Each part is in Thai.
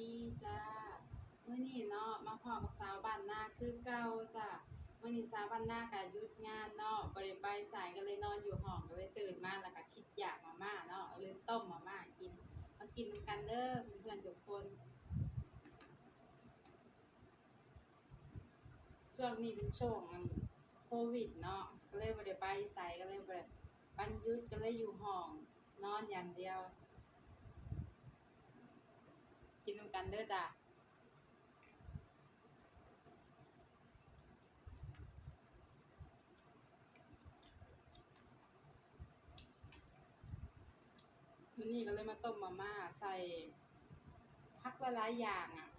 ดีจ้ามื้อนี้เนาะมาพอกับสาวบ้านนาคือเก่าจ้ะมื้อนี้สาวบ้านนาก็หยุดงานเนาะบ่ได้ไปสายก็เลยนอนอยู่ห้องก็เลยตื่นมาแล้วก็คิดอยากมาม่าเนาะเลยต้มมาม่ากินมากินกันเด้อเพื่อนๆทุกคนช่วงนี้เป็นช่วงโควิดเนาะก็เลยบ่ได้ไปไสก็เลยบ่ได้ปันยุดก็เลยอยู่ห้องนอนอย่างเดียว กินนำกันเด้อจ้ะวันนี้ก็เลยมาต้มมาม่าใส่ผักละหลายอย่างอะ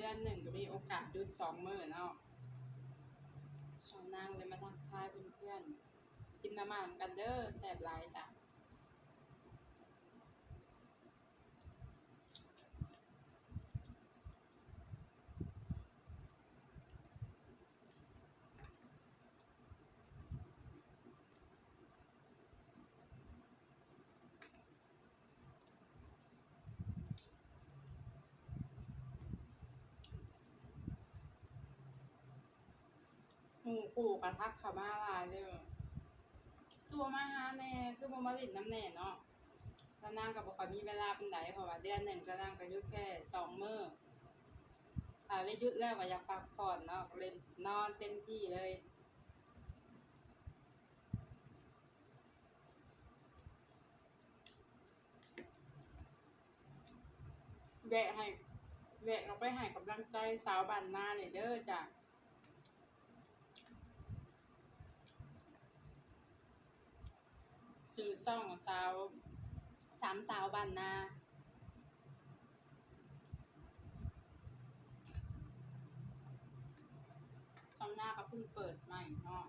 เดือนหนึ่งก็มีโอกาสหยุดสองมื้อเนาะสองนางเลยมาทักทายเพื่อนๆกินมาม่านำกันเด้อแซ่บหลายจ้ะ หมู่ปู่กระทักเขามาหลายเด้อคือบ่มาหาแน่คือบ่มาล่นน้ำแน่เนาะแล้วนางก็บ่ค่อยมีเวลาเปานใดเพราะว่าเดือนหนึ่งก็นางก็ยุดแค่สองมื้อถ้าได้หยุดแล้วก็อยากพักผ่อนเนาะเลยนอนเต็มที่เลยแวะให้แวะเราไปให้กำลังใจสาวบ้านนาเนี่ยเด้อจ้ะ ชื่อซ่องสาวสามสาวบ้านนาช่องหน้าก็เพิ่งเปิดใหม่เนาะ